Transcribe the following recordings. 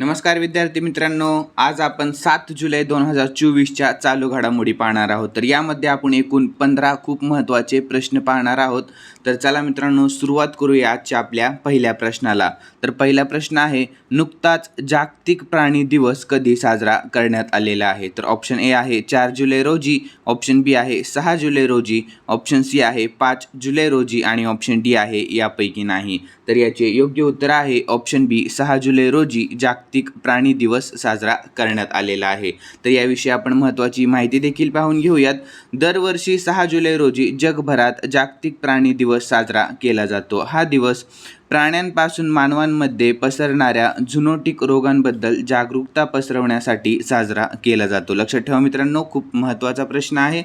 नमस्कार विद्यार्थी मित्रांनो आज आपण सात जुलै दोन हजार चोवीसच्या चालू घडामोडी पाहणार आहोत. तर यामध्ये आपण एकूण पंधरा खूप महत्त्वाचे प्रश्न पाहणार आहोत. तर चला मित्रांनो सुरुवात करूया आजच्या आपल्या पहिल्या प्रश्नाला. तर पहिला प्रश्न आहे नुकताच जागतिक प्राणी दिवस कधी साजरा करण्यात आलेला आहे? तर ऑप्शन ए आहे चार जुलै रोजी. ऑप्शन बी आहे सहा जुलै रोजी. ऑप्शन सी आहे पाच जुलै रोजी. आणि ऑप्शन डी आहे यापैकी नाही. तर याचे योग्य उत्तर आहे. ऑप्शन बी सहा जुलै रोजी जागतिक प्राणी दिवस साजरा करण्यात आलेला आहे. तर याविषयी आपण महत्त्वाची माहिती देखील पाहून घेऊयात. दरवर्षी सहा जुलै रोजी जगभरात जागतिक प्राणी दिवस साजरा केला जातो. हा दिवस प्राण्यांपासून मानवांमध्ये पसरणाऱ्या झुनोटिक रोगांबद्दल जागरूकता पसरवण्यासाठी साजरा केला जातो. लक्षात ठेवा मित्रांनो खूप महत्त्वाचा प्रश्न आहे.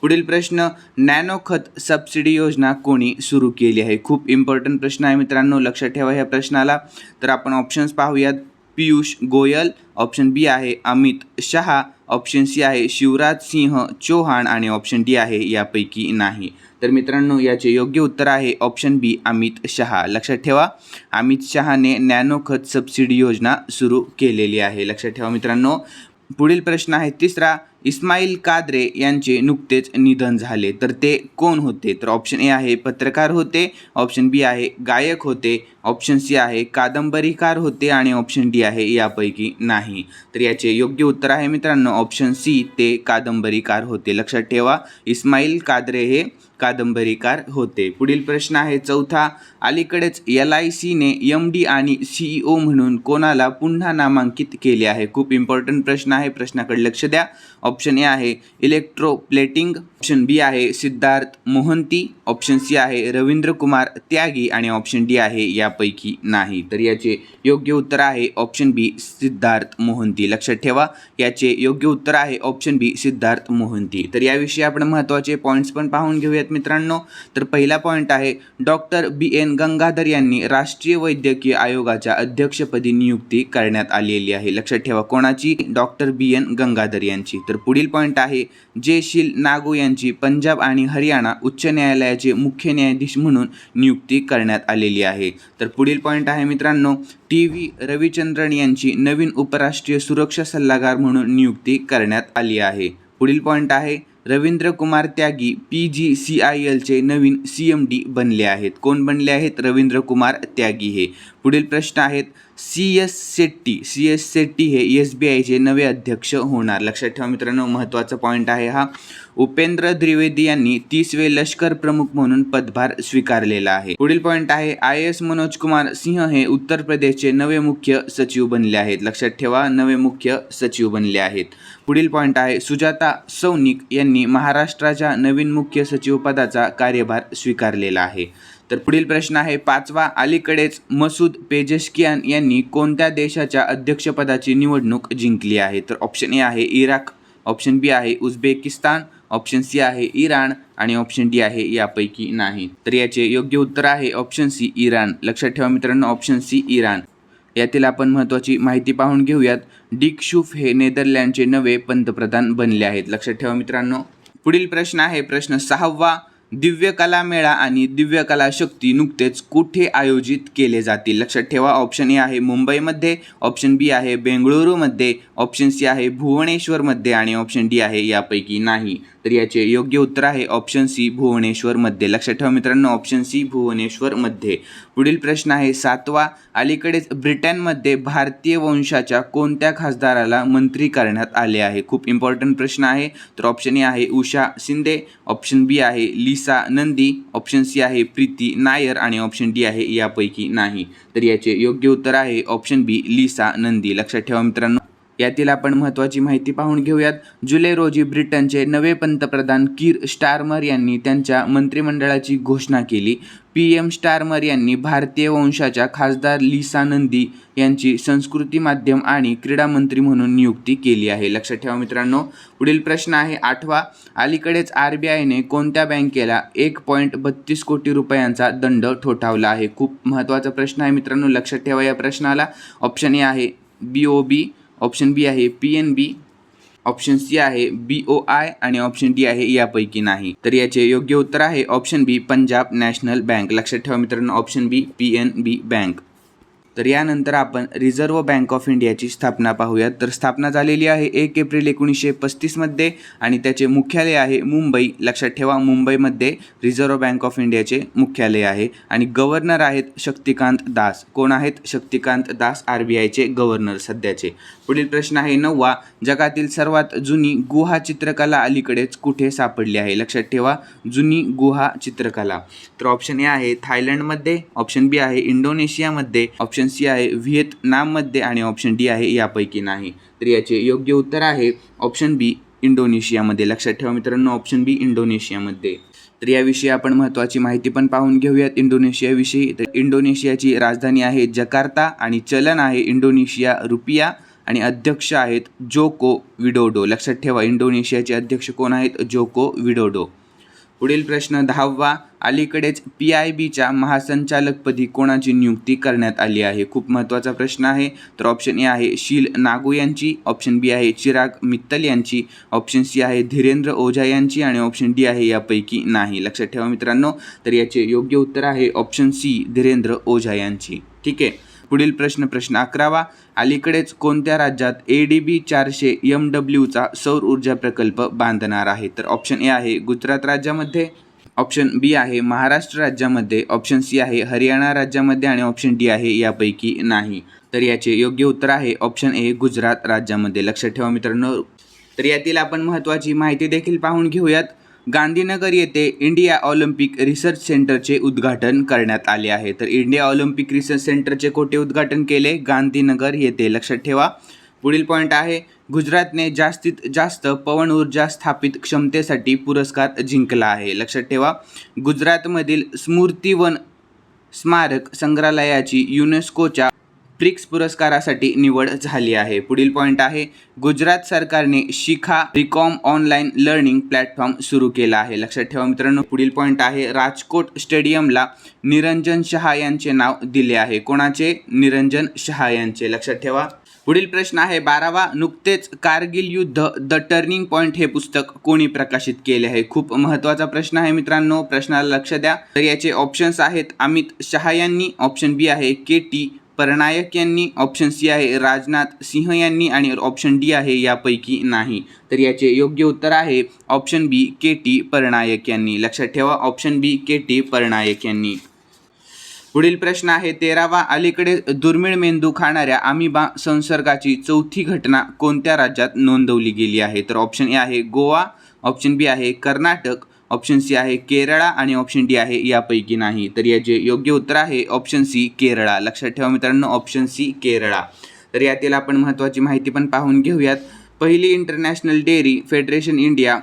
पुढील प्रश्न नॅनो खत सबसिडी योजना कोणी सुरू केली आहे? खूप इम्पॉर्टंट प्रश्न आहे मित्रांनो लक्षात ठेवा ह्या प्रश्नाला. तर आपण ऑप्शन्स पाहूयात. पियुष गोयल ऑप्शन बी आहे अमित शहा ऑप्शन सी आहे शिवराज सिंह चौहान आणि ऑप्शन डी आहे यापैकी नाही. तर मित्रांनो याचे योग्य उत्तर आहे ऑप्शन बी अमित शहा. लक्षात ठेवा अमित शहाने नॅनो खत सबसिडी योजना सुरू केलेली आहे. लक्षात ठेवा मित्रांनो. पुढील प्रश्न आहे तिसरा इस्माईल कादरे यांचे नुकतेच निधन झाले. तर ते कोण होते? तर ऑप्शन ए आहे पत्रकार होते ऑप्शन बी आहे गायक होते ऑप्शन सी आहे कादंबरीकार होते आणि ऑप्शन डी आहे यापैकी नाही. तर याचे योग्य उत्तर आहे मित्रांनो ऑप्शन सी ते कादंबरीकार होते. लक्षात ठेवा इस्माईल कादरे हे कादंबरीकार होते. पुढील प्रश्न आहे चौथा. अलीकडेच एल आय सीने एम डी आणि सीईओ म्हणून कोणाला पुन्हा नामांकित केले आहे? खूप इम्पॉर्टंट प्रश्न आहे. प्रश्नाकडे लक्ष द्या. ऑप्शन ए आहे इलेक्ट्रोप्लेटिंग ऑप्शन बी आहे सिद्धार्थ मोहंती. ऑप्शन सी आहे रवींद्र कुमार त्यागी. आणि ऑप्शन डी आहे यापैकी नाही. तर याचे योग्य उत्तर आहे ऑप्शन बी सिद्धार्थ मोहंती. लक्षात ठेवा याचे योग्य उत्तर आहे ऑप्शन बी सिद्धार्थ मोहंती. तर याविषयी आपण महत्त्वाचे पॉईंट्स पण पाहून घेऊयात. मित्रांनो. तर पहिला पॉईंट आहे डॉक्टर बी एन गंगाधर यांनी राष्ट्रीय वैद्यकीय आयोगाच्या अध्यक्षपदी नियुक्ती करण्यात आलेली आहे. लक्षात ठेवा कोणाची? डॉक्टर बी एन गंगाधर यांची. तर पुढील पॉईंट आहे जयशील नागू यांची पंजाब आणि हरियाणा उच्च न्यायालयाचे मुख्य न्यायाधीश म्हणून नियुक्ती करण्यात आलेली आहे. तर पुढील पॉईंट आहे मित्रांनो टी व्ही रविचंद्रन यांची नवीन उपराष्ट्रीय सुरक्षा सल्लागार म्हणून नियुक्ती करण्यात आली आहे. पुढील पॉईंट आहे Ravindra Kumar Tyagi P G C I एलचे नवीन सी एम डी बनले आहेत. कोण बनले आहेत? रवींद्र कुमार त्यागी हे. पुढील प्रश्न आहेत. C S Shetty C S Shetty हे एस बी आयचे नवे अध्यक्ष होणार. लक्षात ठेवा मित्रांनो महत्त्वाचा पॉईंट आहे हा. उपेंद्र द्विवेदी यांनी तीसवे लष्कर प्रमुख म्हणून पदभार स्वीकारलेला आहे. पुढील पॉईंट आहे आय एस मनोज कुमार सिंह हे उत्तर प्रदेशचे नवे मुख्य सचिव बनले आहेत. लक्षात ठेवा नवे मुख्य सचिव बनले आहेत. पुढील पॉईंट आहे सुजाता सौनिक यांनी महाराष्ट्राच्या नवीन मुख्य सचिव पदाचा कार्यभार स्वीकारलेला आहे. तर पुढील प्रश्न आहे पाचवा अलीकडेच मसूद पेजेशकियान यांनी कोणत्या देशाच्या अध्यक्षपदाची निवडणूक जिंकली आहे? तर ऑप्शन ए आहे इराक ऑप्शन बी आहे उझबेकिस्तान ऑप्शन सी आहे इराण आणि ऑप्शन डी आहे यापैकी नाही. तर याचे योग्य उत्तर आहे ऑप्शन सी इराण. लक्षात ठेवा मित्रांनो ऑप्शन सी इराण. यातील आपण महत्त्वाची माहिती पाहून घेऊयात. डिक शूफ हे नेदरलँडचे नवे पंतप्रधान बनले आहेत. लक्षात ठेवा मित्रांनो. पुढील प्रश्न आहे प्रश्न सहावा दिव्य कला मेळा आणि दिव्य कला शक्ती नुकतेच कुठे आयोजित केले जातील? लक्षात ठेवा ऑप्शन ए आहे मुंबईमध्ये ऑप्शन बी आहे बेंगळुरूमध्ये ऑप्शन सी आहे भुवनेश्वरमध्ये आणि ऑप्शन डी आहे यापैकी नाही. तर याचे योग्य उत्तर आहे ऑप्शन सी भुवनेश्वरमध्ये. लक्षात ठेवा मित्रांनो ऑप्शन सी भुवनेश्वरमध्ये. पुढील प्रश्न आहे सातवा अलीकडेच ब्रिटनमध्ये भारतीय वंशाच्या कोणत्या खासदाराला मंत्री करण्यात आले आहे? खूप इम्पॉर्टंट प्रश्न आहे. तर ऑप्शन ए आहे उषा शिंदे ऑप्शन बी आहे लिसा नंदी ऑप्शन सी आहे प्रीती नायर आणि ऑप्शन डी आहे यापैकी नाही. तर याचे योग्य उत्तर आहे ऑप्शन बी लिसा नंदी. लक्षात ठेवा मित्रांनो. यातील आपण महत्त्वाची माहिती पाहून घेऊयात. जुलै रोजी ब्रिटनचे नवे पंतप्रधान कीर स्टारमर यांनी त्यांच्या मंत्रिमंडळाची घोषणा केली. पी एम स्टारमर यांनी भारतीय वंशाच्या खासदार लिसा नंदी यांची संस्कृती माध्यम आणि क्रीडा मंत्री म्हणून नियुक्ती केली आहे. लक्षात ठेवा मित्रांनो पुढील प्रश्न आहे आठवा. अलीकडेच आर बी आयने कोणत्या बँकेला एक पॉईंट बत्तीस कोटी रुपयांचा दंड ठोठावला आहे? खूप महत्त्वाचा प्रश्न आहे मित्रांनो लक्षात ठेवा या प्रश्नाला. ऑप्शन ए आहे B O B option B आहे P N B option C आहे बी ओ आय आणि ऑप्शन डी आहे यापैकी नाही. तर याचे योग्य उत्तर आहे option B Punjab National Bank. लक्षात ठेवा मित्रांनो option B P N B bank. तर यानंतर आपण रिझर्व्ह बँक ऑफ इंडियाची स्थापना पाहूयात. तर स्थापना झालेली आहे एक एप्रिल एकोणीसशे पस्तीसमध्ये आणि त्याचे मुख्यालय आहे मुंबई. लक्षात ठेवा मुंबईमध्ये रिझर्व्ह बँक ऑफ इंडियाचे मुख्यालय आहे. आणि गव्हर्नर आहेत शक्तिकांत दास. कोण आहेत? शक्तिकांत दास आर बी आयचे गव्हर्नर सध्याचे. पुढील प्रश्न आहे नववा. जगातील सर्वात जुनी गुहा चित्रकला अलीकडेच कुठे सापडली आहे? लक्षात ठेवा जुनी गुहा चित्रकला. तर ऑप्शन ए आहे थायलंडमध्ये ऑप्शन बी आहे इंडोनेशियामध्ये ऑप्शन सी आहे व्हिएतनाममध्ये आणि ऑप्शन डी आहे यापैकी नाही. तर याचे योग्य उत्तर आहे ऑप्शन बी इंडोनेशियामध्ये. लक्षात ठेवा मित्रांनो ऑप्शन बी इंडोनेशियामध्ये. तर याविषयी आपण महत्त्वाची माहिती पण पाहून घेऊयात इंडोनेशियाविषयी. तर इंडोनेशियाची राजधानी आहे जकार्ता आणि चलन आहे इंडोनेशिया रुपिया आणि अध्यक्ष आहेत जोको विडोडो. लक्षात ठेवा इंडोनेशियाचे अध्यक्ष कोण आहेत? Joko Widodo. पुढील प्रश्न दहावा. अलीकडेच पी आय बीच्या महासंचालकपदी कोणाची नियुक्ती करण्यात आली आहे? खूप महत्त्वाचा प्रश्न आहे. तर ऑप्शन ए आहे शील नागू यांची ऑप्शन बी आहे चिराग मित्तल यांची ऑप्शन सी आहे धीरेंद्र ओझा यांची आणि ऑप्शन डी आहे यापैकी नाही. लक्षात ठेवा मित्रांनो. तर याचे योग्य उत्तर आहे ऑप्शन सी धीरेंद्र ओझा यांची. ठीक आहे? पुढील प्रश्न प्रश्न अकरावा. अलीकडेच कोणत्या राज्यात ए डी बी चारशे एम डब्ल्यूचा सौर ऊर्जा प्रकल्प बांधणार आहे? तर ऑप्शन ए आहे गुजरात राज्यामध्ये ऑप्शन बी आहे महाराष्ट्र राज्यामध्ये ऑप्शन सी आहे हरियाणा राज्यामध्ये आणि ऑप्शन डी आहे यापैकी नाही. तर याचे योग्य उत्तर आहे ऑप्शन ए गुजरात राज्यामध्ये. लक्षात ठेवा मित्रांनो. तर यातील आपण महत्त्वाची माहिती देखील पाहून घेऊयात. गांधीनगर येथे इंडिया ऑलिम्पिक रिसर्च सेंटरचे उद्घाटन करण्यात आले आहे. तर इंडिया ऑलिम्पिक रिसर्च सेंटरचे कोठे उद्घाटन केले? गांधीनगर येथे. लक्षात ठेवा. पुढील पॉईंट आहे. गुजरातने जास्तीत जास्त पवन ऊर्जा स्थापित क्षमतेसाठी पुरस्कार जिंकला आहे. लक्षात ठेवा. गुजरातमधील स्मृतिवन स्मारक संग्रहालयाची युनेस्कोच्या प्रिक्स पुरस्कारासाठी निवड झाली आहे. पुढील पॉईंट आहे गुजरात सरकारने शिखा रिकॉम ऑनलाईन लर्निंग प्लॅटफॉर्म सुरू केला आहे. लक्षात ठेवा मित्रांनो पुढील पॉईंट आहे राजकोट स्टेडियमला निरंजन शहा यांचे नाव दिले आहे. कोणाचे? निरंजन शहा यांचे. लक्षात ठेवा. पुढील प्रश्न आहे बारावा नुकतेच कारगिल युद्ध द टर्निंग पॉईंट हे पुस्तक कोणी प्रकाशित केले आहे? खूप महत्त्वाचा प्रश्न आहे मित्रांनो प्रश्नाला लक्ष द्या. तर याचे ऑप्शन्स आहेत अमित शहा यांनी ऑप्शन बी आहे के टी परनायक यांनी ऑप्शन सी आहे राजनाथ सिंह यांनी आणि ऑप्शन डी आहे यापैकी नाही. तर याचे योग्य उत्तर आहे ऑप्शन बी के टी परनायक यांनी. लक्षात ठेवा ऑप्शन बी के टी परनायक यांनी. पुढील प्रश्न आहे तेरावा अलीकडे दुर्मिळ मेंदू खाणाऱ्या आमिबा संसर्गाची चौथी घटना कोणत्या राज्यात नोंदवली गेली आहे? तर ऑप्शन ए आहे गोवा ऑप्शन बी आहे कर्नाटक ऑप्शन सी आहे केरळा आणि ऑप्शन डी आहे यापैकी नाही. तर याचे योग्य उत्तर आहे ऑप्शन सी केरळा. लक्षात ठेवा मित्रांनो ऑप्शन सी केरळा. तर यातील आपण महत्त्वाची माहिती पण पाहून घेऊयात. पहिली international dairy federation India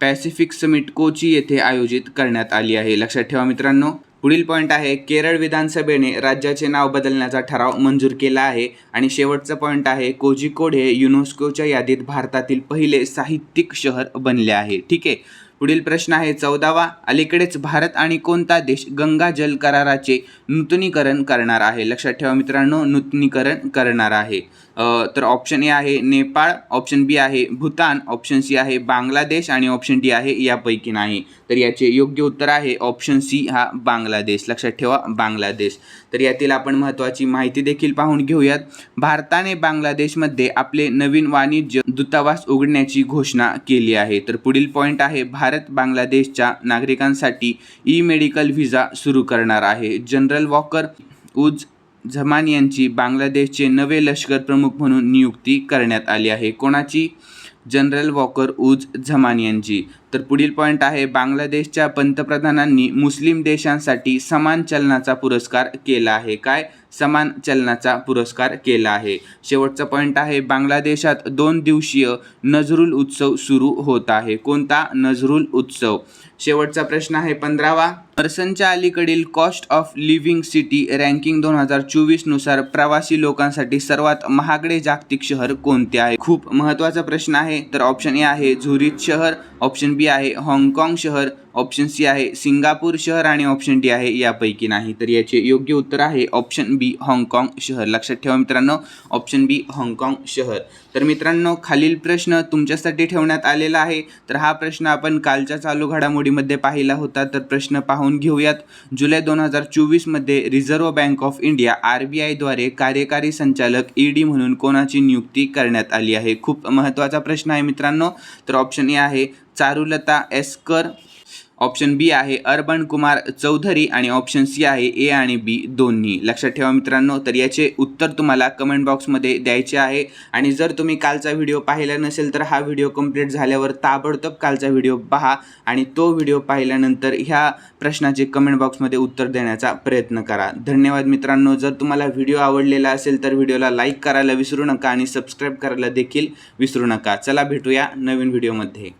Pacific summit Kochi येथे आयोजित करण्यात आली आहे. लक्षात ठेवा मित्रांनो पुढील पॉईंट आहे केरळ विधानसभेने राज्याचे नाव बदलण्याचा ठराव मंजूर केला आहे. आणि शेवटचा पॉईंट आहे कोझिकोड हे युनेस्कोच्या यादीत भारतातील पहिले साहित्यिक शहर बनले आहे. ठीक आहे? पुढील प्रश्न आहे चौदावा. अलीकडेच भारत आणि कोणता देश गंगा जल कराराचे नूतनीकरण करणार आहे? लक्षात ठेवा मित्रांनो नूतनीकरण करणार आहे. तर ऑप्शन ए आहे नेपाळ ऑप्शन बी आहे भूतान ऑप्शन सी आहे बांगलादेश आणि ऑप्शन डी आहे यापैकी नाही. तर याचे योग्य उत्तर आहे ऑप्शन सी हा बांगलादेश. लक्षात ठेवा बांगलादेश. तर यातील आपण महत्त्वाची माहिती देखील पाहून घेऊयात. भारताने बांगलादेशमध्ये आपले नवीन वाणिज्य दूतावास उघडण्याची घोषणा केली आहे. तर पुढील पॉईंट आहे भारत बांगलादेशच्या नागरिकांसाठी ई मेडिकल व्हिसा सुरू करणार आहे. जनरल वॉकर उज झमान यांची बांगलादेशचे नवे लष्कर प्रमुख म्हणून नियुक्ती करण्यात आली आहे. कोणाची? जनरल वॉकर उज झमान यांची. तर पुढील पॉईंट आहे बांगलादेशच्या पंतप्रधानांनी मुस्लिम देशांसाठी समान चलनाचा पुरस्कार केला आहे. काय? समान चलनाचा पुरस्कार केला आहे. शेवटचा पॉईंट आहे बांगलादेशात दोन दिवसीय नजरुल उत्सव सुरू होत आहे. कोणता? नजरुल उत्सव. शेवटचा प्रश्न आहे पंधरावा. पर्सनच्या अलीकडील cost of living city ranking दोन हजार चोवीसनुसार प्रवासी लोकांसाठी सर्वात महागडे जागतिक शहर कोणते आहे? खूप महत्त्वाचा प्रश्न आहे तर ऑप्शन ए आहे झुरिच शहर. ऑप्शन बी आहे हाँगकाँग शहर ऑप्शन सी आहे सिंगापूर शहर आणि ऑप्शन डी आहे यापैकी नाही. तर याचे योग्य उत्तर आहे ऑप्शन बी हाँगकाँग शहर. लक्षात ठेवा मित्रांनो ऑप्शन बी हाँगकाँग शहर. तर मित्रांनो खालील प्रश्न तुमच्यासाठी ठेवण्यात आलेला आहे. तर हा प्रश्न आपण कालच्या चालू घडामोडीमध्ये पाहिला होता. तर प्रश्न पाहून घेऊयात. जुलै दोन हजार चोवीसमध्ये Reserve Bank of India R B आयद्वारे कार्यकारी संचालक ई डी म्हणून कोणाची नियुक्ती करण्यात आली आहे? खूप महत्त्वाचा प्रश्न आहे मित्रांनो. तर ऑप्शन ए आहे चारुलता एस्कर ऑप्शन बी आहे अर्बन कुमार चौधरी आणि ऑप्शन सी आहे ए आणि बी दोन्ही. लक्षात ठेवा मित्रांनो तर याचे उत्तर तुम्हाला कमेंट बॉक्समध्ये द्यायचे आहे. आणि जर तुम्ही कालचा व्हिडिओ पाहिला नसेल तर हा व्हिडिओ कंप्लीट झाल्यावर ताबडतोब कालचा व्हिडिओ पहा आणि तो व्हिडिओ पाहिल्यानंतर ह्या प्रश्नाचे कमेंट बॉक्समध्ये उत्तर देण्याचा प्रयत्न करा. धन्यवाद मित्रांनो जर तुम्हाला व्हिडिओ आवडलेला असेल तर व्हिडिओला लाईक करायला विसरू नका आणि सबस्क्राईब करायला देखील विसरू नका. चला भेटूया नवीन व्हिडिओमध्ये